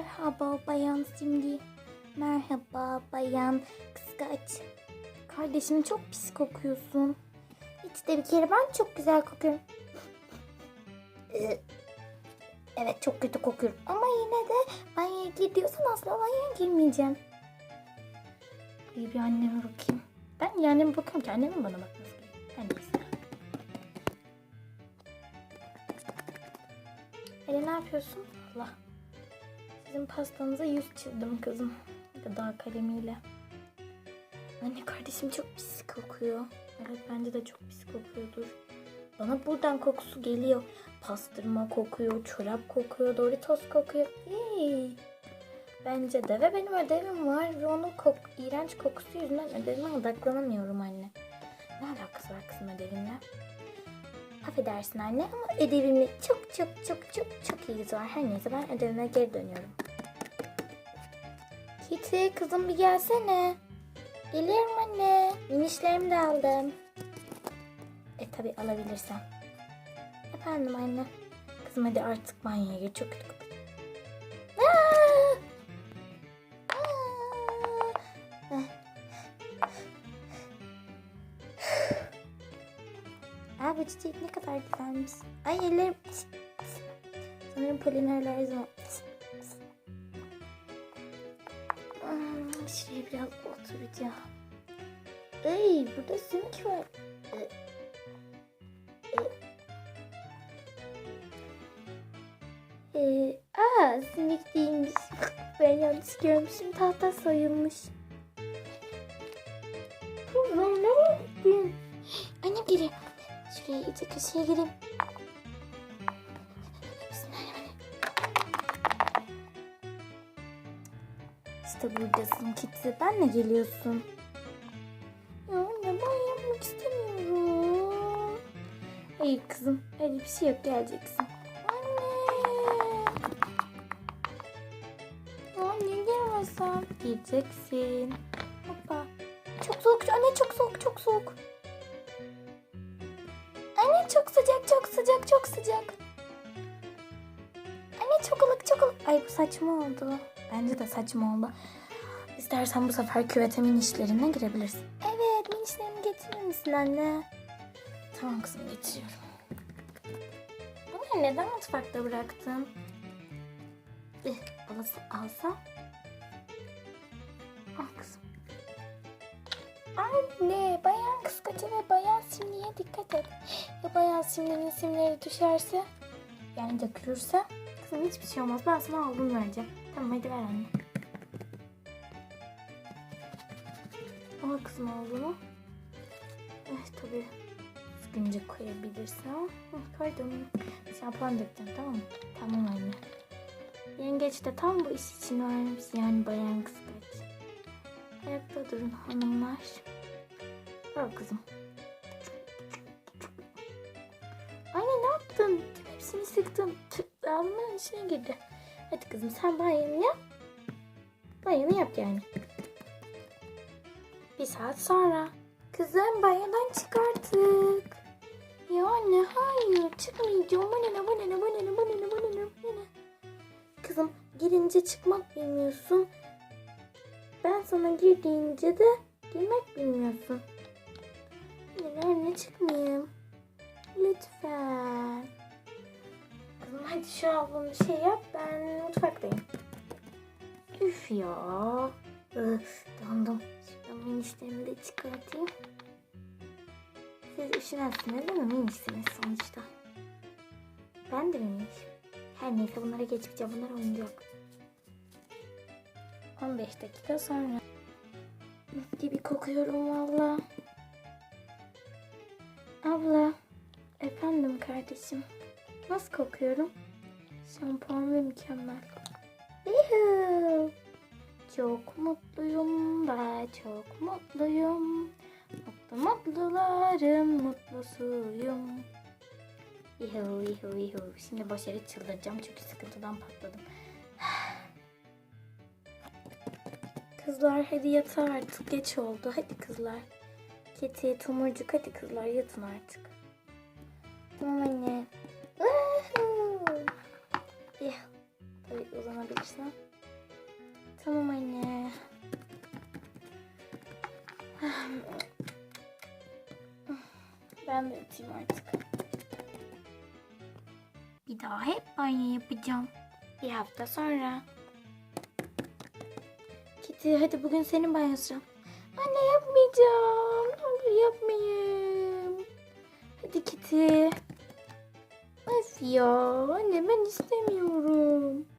Merhaba bayan Simge. Merhaba bayan kıskaç. Kardeşim çok pis kokuyorsun. Hiç de bir kere ben çok güzel kokuyorum. Evet çok kötü kokuyorum. Ama yine de banyoya gir diyorsan asla banyoya girmeyeceğim. İyi bir anneme bakayım. Ben anneme bakıyorum ki annemin bana bakması gerekiyor. Ben neyse. Hele ne yapıyorsun? Allah. Sizin pastanıza yüz çizdim kızım. Gıda kalemiyle. Anne kardeşim çok pis kokuyor. Evet bence de çok pis kokuyordur. Bana buradan kokusu geliyor. Pastırma kokuyor, çorap kokuyor, Doritos kokuyor. Hey. Bence de ve benim ödevim var ve onun kok iğrenç kokusu yüzünden ödevime odaklanamıyorum anne. Ne alakası var kızım ödevimle? Affedersin anne ama ödevimle çok çok çok çok çok ilgisi var. Her neyse ben ödevime geri dönüyorum. Kitty kızım bir gelsene. Geliyorum anne. Minişlerimi de aldım. E tabi alabilirsem. Efendim anne. Kızım hadi artık banyoya gir. Çok kötü Aa bu çiçek ne kadar güzelmiş. Ay ellerim. Sanırım polimerler zaman. Hmm, Şuraya biraz oturacağım. Ay burada sümük var. Ee, Ee, aa sinek değilmiş. Ben yanlış görmüşüm. Tahta soyulmuş. Kızım nereye gittin? Annem geliyor. Şuraya iyice köşeye gireyim. İşte buradasın Kitty. Benle geliyorsun. Ya anne ben yapmak istemiyorum. Hayır kızım. Öyle bir şey yok. Geleceksin. Gideceksin. Hoppa. Çok soğuk. Anne çok soğuk. Çok soğuk. Çok sıcak. Çok sıcak. Çok sıcak. Anne çok ılık. Çok ılık. Ay bu saçma oldu. Bence de saçma oldu. İstersen bu sefer küvete minişlerine girebilirsin. Evet minişlerimi getirir misin anne? Tamam kızım getiriyorum. Bunları neden mutfakta bıraktın? Eh, alası, alsam. Al kızım. Anne, bayan kıskaca ve bayan simliğe dikkat et. Ya bayan simliğin simleri düşerse, yani dökülürse, kızım hiçbir şey olmaz. Ben sana aldım vereceğim. Tamam hadi ver anne. Al kızım oğlumu. Eh tabii. Düzgünce koyabilirsem. Hı, koydum. Şampuan döktüm tamam mı? Tamam anne. Yengeç de tam bu iş için varmış yani bayan kıskaç. Ayakta durun hanımlar. Al kızım. Anne ne yaptın? Tüm hepsini sıktın. Alnının içine girdi. Hadi kızım sen banyonu yap. Banyonu yap yani. Bir saat sonra. Kızım banyodan çık artık. Ya anne hayır çıkmayacağım. Bana ne bana ne bana ne bana ne bana ne. Kızım girince çıkmak bilmiyorsun. Sana gir deyince de girmek bilmiyorsun. Anne anne çıkmayayım. Lütfen. Kızım hadi şu ablamı şey yap ben mutfaktayım. Üf ya. Öf, dondum. Şuradan minişlerimi de çıkartayım. Siz üşümezsiniz değil mi? Minişsiniz sonuçta. Ben de miniş. Her neyse bunlara geçmeyeceğim. Bunlar oyuncak. 15 dakika sonra. Gibi kokuyorum valla. Abla. Efendim kardeşim. Nasıl kokuyorum? Şampuan ve mükemmel. Yuhuu. Çok mutluyum ben çok mutluyum. Mutlu mutluların mutlusuyum. Yuhu yuhu yuhu. Şimdi yere çıldıracağım çünkü sıkıntıdan patladım. Kızlar hadi yatın artık geç oldu. Hadi kızlar. Keti, tomurcuk hadi kızlar yatın artık. Tamam anne. Yeah. Tabii uzanabilirsen. Tamam anne. Ben de yatayım artık. Bir daha hep banyo yapacağım. Bir hafta sonra. Kitty hadi bugün senin banyo sıran. Anne yapmayacağım. Olur yapmayayım. Hadi Kitty. Of ya anne ben istemiyorum.